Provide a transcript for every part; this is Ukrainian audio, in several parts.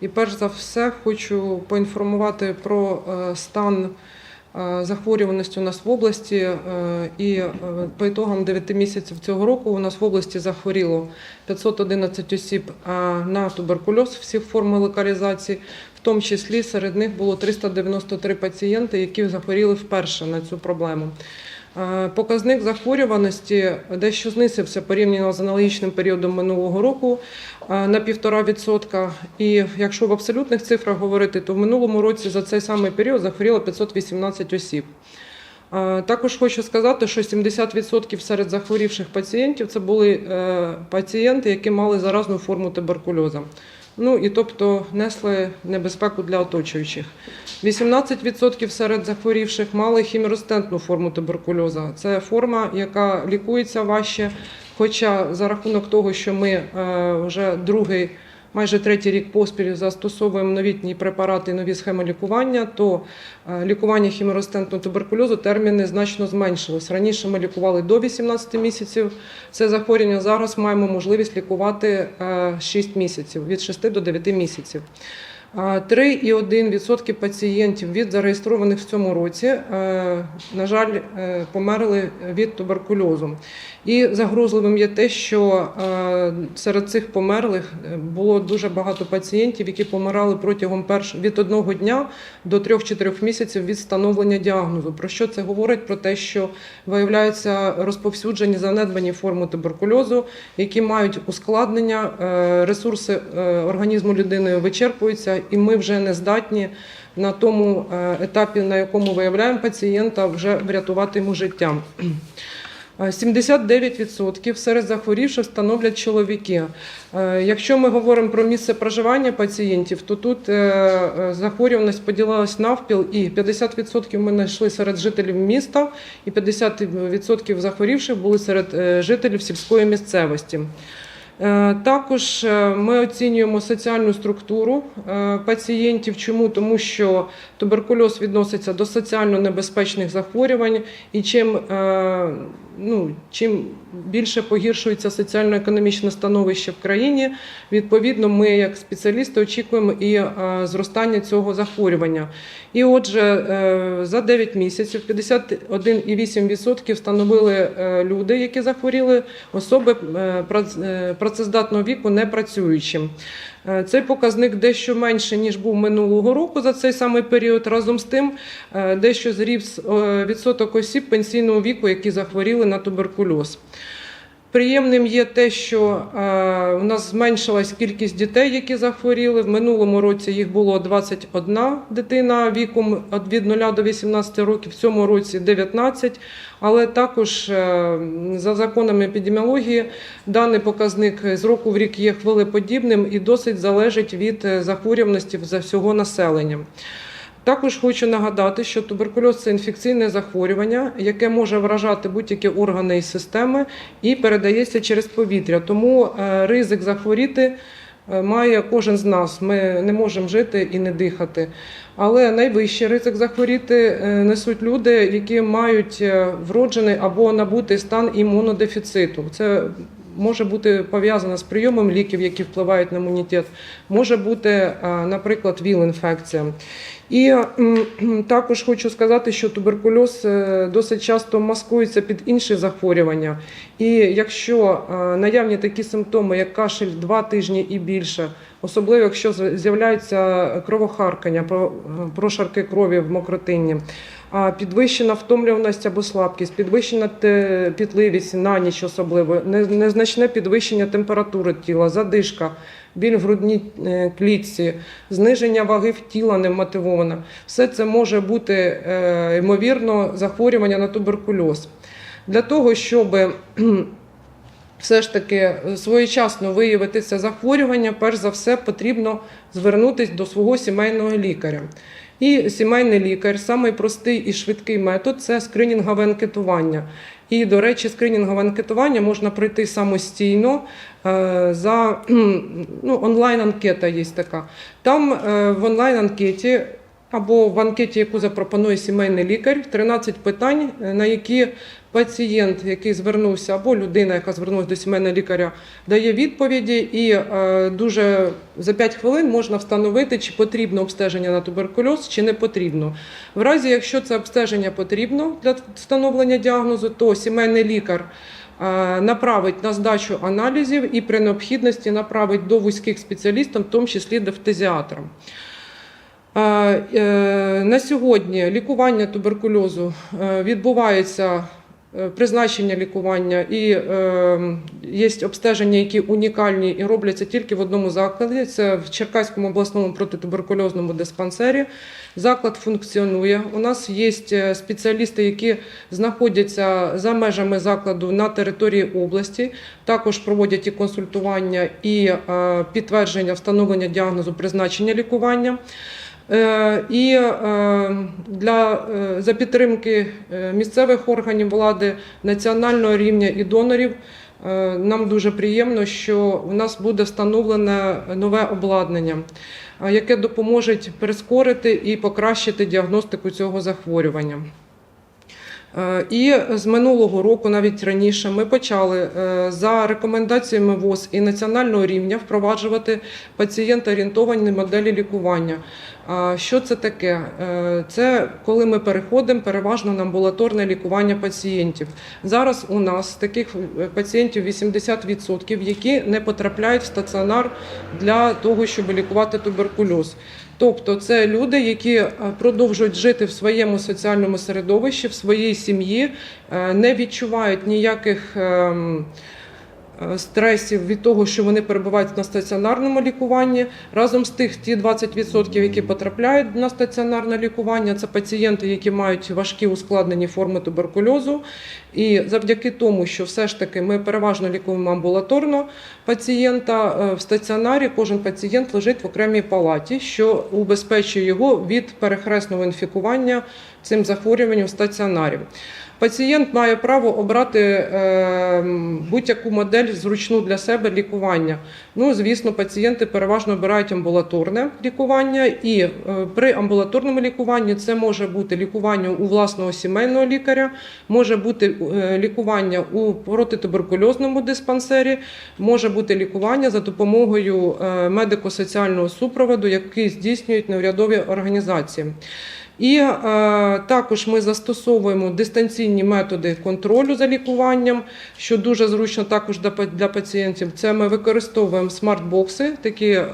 І перш за все хочу поінформувати про е, стан е, захворюваності у нас в області. Е, І по ітогам 9 місяців цього року у нас в області захворіло 511 осіб на туберкульоз всіх форм локалізації. В тому числі серед них було 393 пацієнти, які захворіли вперше на цю проблему. Е, Показник захворюваності дещо знизився порівняно з аналогічним періодом минулого року е, на 1,5%. І якщо в абсолютних цифрах говорити, то в минулому році за цей самий період захворіло 518 осіб. Е, Також хочу сказати, що 70% серед захворівших пацієнтів це були пацієнти, які мали заразну форму туберкульозу. Ну і тобто несли небезпеку для оточуючих. 18% серед захворівших мали хіміростентну форму туберкульозу. Це форма, яка лікується важче. Хоча за рахунок того, що ми е, вже другий, майже третій рік поспіль застосовуємо новітні препарати, і нові схеми лікування, то е, лікування хіміростентного туберкульозу терміни значно зменшились. Раніше ми лікували до 18 місяців. Це захворювання зараз маємо можливість лікувати е, 6 місяців, від 6 до 9 місяців. 3,1% пацієнтів від зареєстрованих в цьому році, е, на жаль, е, померли від туберкульозу. І загрозливим є те, що е, серед цих померлих е, було дуже багато пацієнтів, які помирали протягом перш... від одного дня до 3-4 місяців від встановлення діагнозу. Про що це говорить? Про те, що виявляються розповсюджені занедбані форми туберкульозу, які мають ускладнення, е, ресурси організму людини вичерпуються, і ми вже не здатні на тому етапі, на якому виявляємо пацієнта, вже врятувати йому життя. Е, 79% серед захворівших становлять чоловіки. Е, Якщо ми говоримо про місце проживання пацієнтів, то тут е, е, захворюваність поділилась навпіл, і 50% ми знайшли серед жителів міста, і 50% захворівших були серед е, жителів сільської місцевості. Е, Також е, ми оцінюємо соціальну структуру е, пацієнтів. Чому? Тому що туберкульоз відноситься до соціально небезпечних захворювань, і чим, ну, чим більше погіршується соціально-економічне становище в країні, відповідно, ми, як спеціалісти, очікуємо і зростання цього захворювання. І отже, за 9 місяців 51,8% встановили люди, які захворіли, особи прац- е, працездатного віку не працюючим. Е, Цей показник дещо менше, ніж був минулого року за цей самий період. Разом з тим, е, дещо зріс е, відсоток осіб пенсійного віку, які захворіли на туберкульоз. Приємним є те, що е, у нас зменшилась кількість дітей, які захворіли. В минулому році їх було 21 дитина віком від- від 0 до 18 років, в цьому році 19. Але також е, за законами епідеміології даний показник з року в рік є хвилеподібним і досить залежить від е, захворюваності за всього населення. Також хочу нагадати, що туберкульоз це інфекційне захворювання, яке може вражати будь-які органи і системи і передається через повітря. Тому е, ризик захворіти е, має кожен з нас. Ми не можемо жити і не дихати. Але найвищий ризик захворіти е, несуть люди, які мають вроджений або набутий стан імунодефіциту. Це може бути пов'язано з прийомом ліків, які впливають на імунітет, може бути, е, наприклад, ВІЛ-інфекція. І також хочу сказати, що туберкульоз е, досить часто маскується під інші захворювання. І якщо е, наявні такі симптоми, як кашель 2 тижні і більше, особливо якщо з'являються кровохаркання, прошарки крові в мокротинні, підвищена втомлюваність або слабкість, підвищена пітливість на ніч особливо, незначне підвищення температури тіла, задишка, біль в грудній е, клітці, зниження ваги в тіла невмотивоване. Все це може бути е, ймовірно захворювання на туберкульоз. Для того, щоб все ж таки своєчасно виявити це захворювання, перш за все потрібно звернутися до свого сімейного лікаря. І сімейний лікар, самий простий і швидкий метод це скринінгове анкетування. І, до речі, скринінгове анкетування можна пройти самостійно е, за ну, онлайн-анкета є така. Там е, в онлайн-анкеті або в анкеті, яку запропонує сімейний лікар, 13 питань, е, на які пацієнт, який звернувся, або людина, яка звернулася до сімейного лікаря, дає відповіді, і е, дуже за 5 хвилин можна встановити, чи потрібно обстеження на туберкульоз, чи не потрібно. В разі, якщо це обстеження потрібно для встановлення діагнозу, то сімейний лікар е, направить на здачу аналізів і при необхідності направить до вузьких спеціалістів, в тому числі до фтизіатра. Е, На сьогодні лікування туберкульозу е, відбувається е, призначення лікування і є обстеження, які унікальні і робляться тільки в одному закладі. Це в Черкаському обласному протитуберкульозному диспансері. Заклад функціонує. У нас є спеціалісти, які знаходяться за межами закладу на території області. Також проводять і консультування, і підтвердження встановлення діагнозу призначення лікування. Е, І е, для е, за підтримки місцевих органів влади, національного рівня і донорів нам дуже приємно, що у нас буде встановлене нове обладнання, яке допоможе прискорити і покращити діагностику цього захворювання. І з минулого року, навіть раніше, ми почали за рекомендаціями ВОЗ і національного рівня впроваджувати пацієнт-орієнтовані моделі лікування. Що це таке? Е, Це коли ми переходимо переважно на амбулаторне лікування пацієнтів. Зараз у нас таких е, пацієнтів 80%, які не потрапляють в стаціонар для того, щоб лікувати туберкульоз. Тобто це люди, які е, продовжують жити в своєму соціальному середовищі, в своїй сім'ї, не відчувають ніяких ем, стресів від того, що вони перебувають на стаціонарному лікуванні. Разом з тих, ті 20%, які потрапляють на стаціонарне лікування, це пацієнти, які мають важкі ускладнені форми туберкульозу. І завдяки тому, що все ж таки ми переважно лікуємо амбулаторно пацієнта е, в стаціонарі, кожен пацієнт лежить в окремій палаті, що убезпечує його від перехресного інфікування цим захворюванням в стаціонарі. Пацієнт має право обрати е, будь-яку модель зручну для себе лікування. Ну, звісно, пацієнти переважно обирають амбулаторне лікування, і е, при амбулаторному лікуванні це може бути лікування у власного сімейного лікаря, може бути е, лікування у протитуберкульозному диспансері, може бути лікування за допомогою медико-соціального супроводу, який здійснюють неурядові організації. І е, також ми застосовуємо дистанційні методи контролю за лікуванням, що дуже зручно також для, для пацієнтів. Це ми використовуємо смарт-бокси, такі е,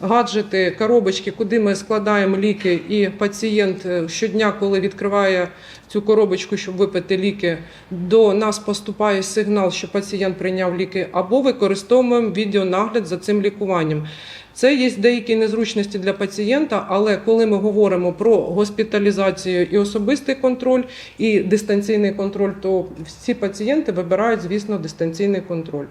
гаджети, коробочки, куди ми складаємо ліки, і пацієнт е, щодня, коли відкриває цю коробочку, щоб випити ліки, до нас поступає сигнал, що пацієнт прийняв ліки, або використовуємо відеонагляд за цим лікуванням. Це є деякі незручності для пацієнта, але коли ми говоримо про госпіталізацію і особистий контроль, і дистанційний контроль, то всі пацієнти вибирають, звісно, дистанційний контроль.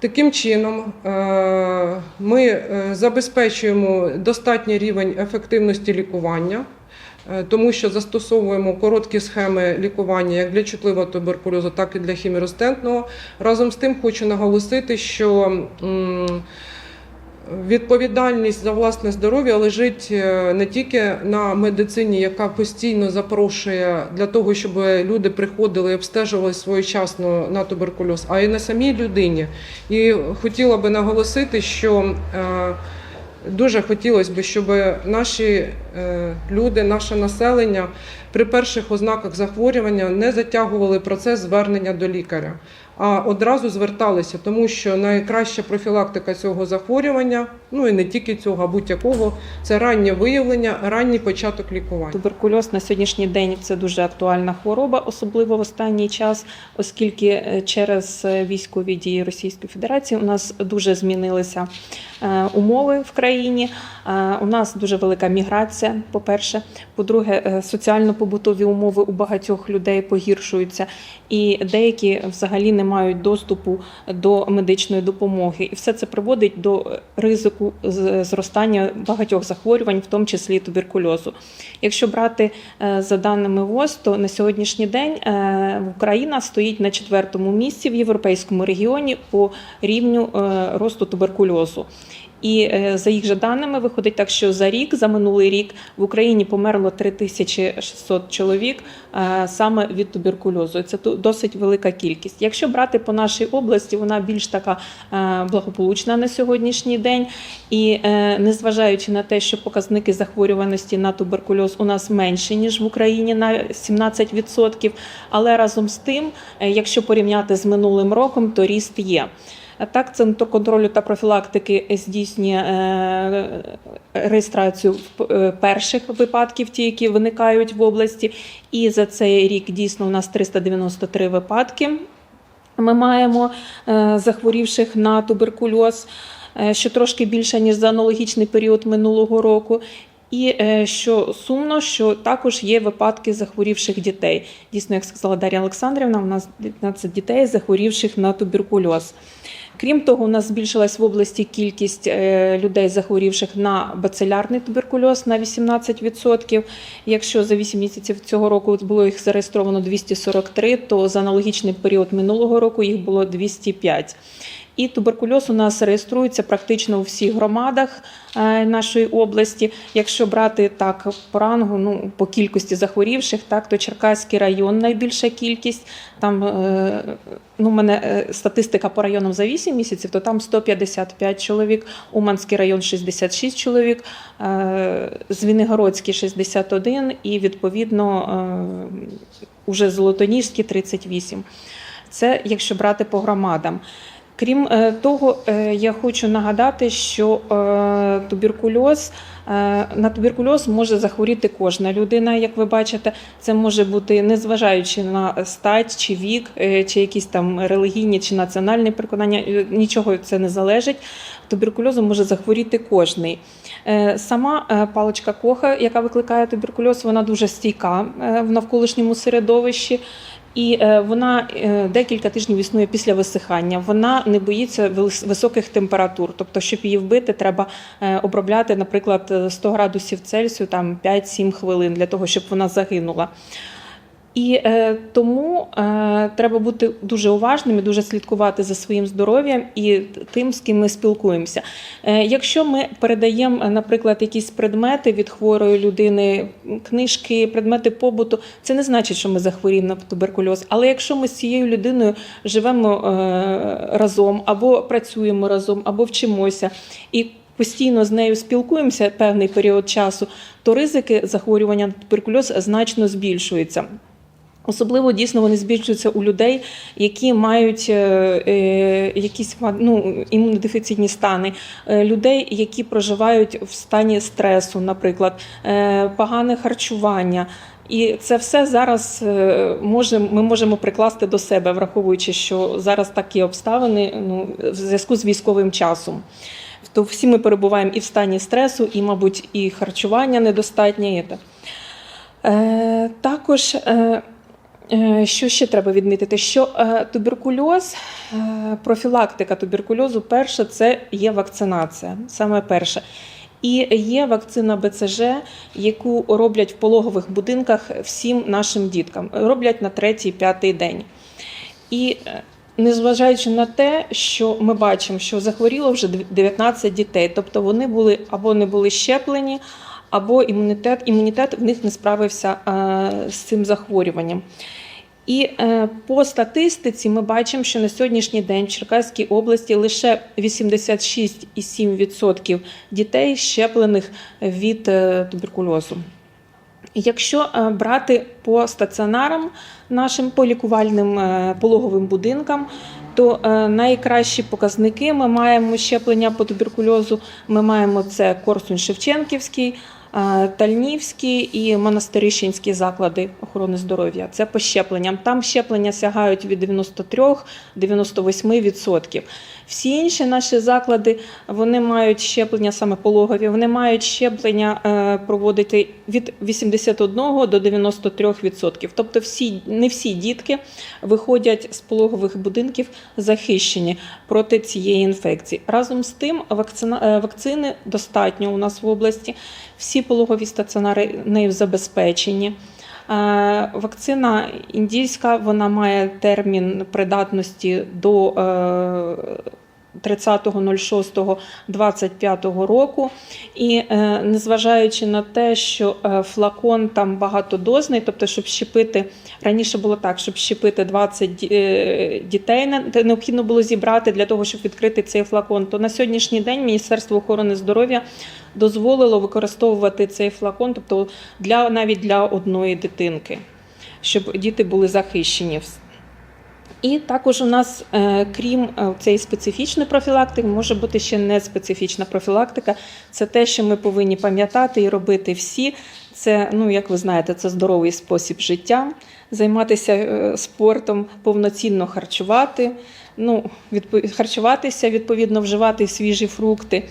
Таким чином, е, ми е, забезпечуємо достатній рівень ефективності лікування. е, Тому що застосовуємо короткі схеми лікування як для чутливого туберкульозу, так і для хіміростентного. Разом з тим хочу наголосити, що Відповідальність за власне здоров'я лежить е, не тільки на медицині, яка постійно запрошує для того, щоб люди приходили і обстежували своєчасно на туберкульоз, а й на самій людині. І хотіла би наголосити, що е, дуже хотілося б, щоб наші е, люди, наше населення при перших ознаках захворювання не затягували процес звернення до лікаря, а одразу зверталися, тому що найкраща профілактика цього захворювання, ну і не тільки цього, а будь-якого, це раннє виявлення, ранній початок лікування. Туберкульоз на сьогоднішній день це дуже актуальна хвороба, особливо в останній час, оскільки е, через е, військові дії Російської Федерації у нас дуже змінилися е, умови в країні. У нас дуже велика міграція. По-перше, по-друге, е, соціально-побутові умови у багатьох людей погіршуються, і деякі взагалі не мають доступу до медичної допомоги. І все це приводить до ризику зростання багатьох захворювань, в тому числі туберкульозу. Якщо брати е, за даними ВОЗ, то на сьогоднішній день е, Україна стоїть на четвертому місці в європейському регіоні по рівню е, росту туберкульозу. І е, за їх же даними виходить так, що за рік, за минулий рік, в Україні померло 3600 чоловік е, саме від туберкульозу. Це досить велика кількість. Якщо брати по нашій області, вона більш така е, благополучна на сьогоднішній день. І незважаючи на те, що показники захворюваності на туберкульоз у нас менші ніж в Україні на 17%, але разом з тим, якщо порівняти з минулим роком, то ріст є. Так, Центр контролю та профілактики здійснює е, реєстрацію в- е, перших випадків, ті, які виникають в області. І за цей рік дійсно у нас 393 випадки. Ми маємо е, захворівших на туберкульоз, е, що трошки більше ніж за аналогічний період минулого року. І е, що сумно, що також є випадки захворівших дітей. Дійсно, як сказала Дар'я Олександрівна, у нас 19 дітей захворівших на туберкульоз. Крім того, у нас збільшилась в області кількість е, людей, захворівших на бацилярний туберкульоз на 18%. Якщо за 8 місяців цього року було їх зареєстровано 243, то за аналогічний період минулого року їх було 205. І туберкульоз у нас реєструється практично у всіх громадах е, нашої області. Якщо брати так по рангу, ну по кількості захворівших, так то Черкаський район найбільша кількість. Там е, ну, у мене е, статистика по районам за 8 місяців, то там 155 чоловік, Уманський район 66 чоловік, Звінигородський 61 і відповідно уже Золотоніжський 38. Це якщо брати по громадам. Крім е, того, е, я хочу нагадати, що е, туберкульоз на туберкульоз може захворіти кожна людина. Як ви бачите, це може бути незважаючи на стать чи вік, чи якісь там релігійні чи національні переконання. Нічого це не залежить. Туберкульозом може захворіти кожний. Сама паличка коха, яка викликає туберкульоз, вона дуже стійка в навколишньому середовищі. І е, вона е, декілька тижнів існує після висихання. Вона не боїться вис- високих температур. Тобто, щоб її вбити, треба е, обробляти, наприклад, е, 100 градусів Цельсію там 5-7 хвилин для того, щоб вона загинула. І е, тому е, треба бути дуже уважними, дуже слідкувати за своїм здоров'ям і тим, з ким ми спілкуємося. Е, якщо ми передаємо, е, наприклад, якісь предмети від хворої людини, книжки, предмети побуту, це не значить, що ми захворіємо на туберкульоз. Але якщо ми з цією людиною живемо е, разом, або працюємо разом, або вчимося і постійно з нею спілкуємося певний період часу, то ризики захворювання на туберкульоз значно збільшуються. Особливо дійсно вони збільшуються у людей, які мають е, е, якісь ну, імунодефіцитні стани, е, людей, які проживають в стані стресу, наприклад, погане харчування. І це все зараз може, ми можемо прикласти до себе, враховуючи, що зараз такі обставини ну, в зв'язку з військовим часом. То всі ми перебуваємо і в стані стресу, і, мабуть, і харчування недостатнє. Е, також. Е, Що ще треба відмітити? Що е, туберкульоз, е, профілактика туберкульозу, перше це є вакцинація, саме перше. І є вакцина БЦЖ, яку роблять в пологових будинках всім нашим діткам. Роблять на третій-п'ятий день. І е, незважаючи на те, що ми бачимо, що захворіло вже 19 дітей, тобто вони були або не були щеплені, або імунітет, імунітет в них не справився е, з цим захворюванням. І е, по статистиці ми бачимо, що на сьогоднішній день в Черкаській області лише 86,7% дітей щеплених від е, туберкульозу. Якщо брати по стаціонарам нашим по лікувальним пологовим будинкам, то найкращі показники ми маємо щеплення по туберкульозу. Ми маємо це Корсунь Е, і монастирищенські заклади охорони здоров'я. Це по щепленням. Там щеплення сягають від 93-98%. Всі інші наші заклади вони мають щеплення саме пологові, вони мають щеплення е, проводити від 81 до 93%. Тобто всі, не всі дітки виходять з пологових будинків захищені проти цієї інфекції. Разом з тим, вакцина, е, вакцини достатньо у нас в області. Всі пологові стаціонари нею забезпечені. Е, Вакцина індійська вона має термін придатності до е, 30.06.25 року. І е, незважаючи на те, що е, флакон там багатодозний, тобто, щоб щепити раніше було так, щоб щепити 20 е, дітей, необхідно було зібрати для того, щоб відкрити цей флакон. То на сьогоднішній день Міністерство охорони здоров'я дозволило використовувати цей флакон, тобто для навіть для одної дитинки, щоб діти були захищені. І також у нас, е, крім е, цієї специфічної профілактики, може бути ще неспецифічна профілактика. Це те, що ми повинні пам'ятати і робити всі. Це, ну як ви знаєте, це здоровий спосіб життя, займатися е, спортом, повноцінно харчувати, ну, харчуватися, відповідно, вживати свіжі фрукти.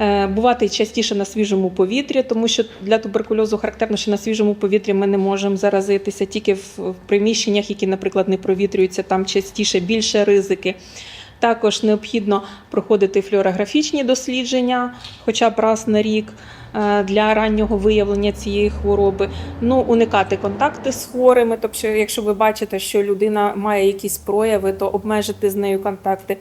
Е, Бувати частіше на свіжому повітрі, тому що для туберкульозу характерно, що на свіжому повітрі ми не можемо заразитися тільки в приміщеннях, які, наприклад, не провітрюються, там частіше більше ризики. Також необхідно проходити флюорографічні дослідження, хоча б раз на рік е, для раннього виявлення цієї хвороби. Ну, уникати контакти з хворими. Тобто, якщо ви бачите, що людина має якісь прояви, то обмежити з нею контакти.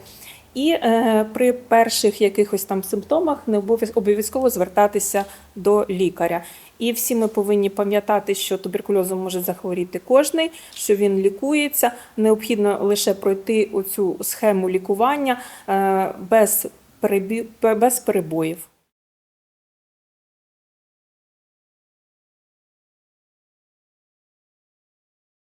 І е, при перших якихось там симптомах не обов'язково звертатися до лікаря. І всі ми повинні пам'ятати, що туберкульозом може захворіти кожний, що він лікується. Необхідно лише пройти оцю схему лікування е, без, перебі... без перебоїв.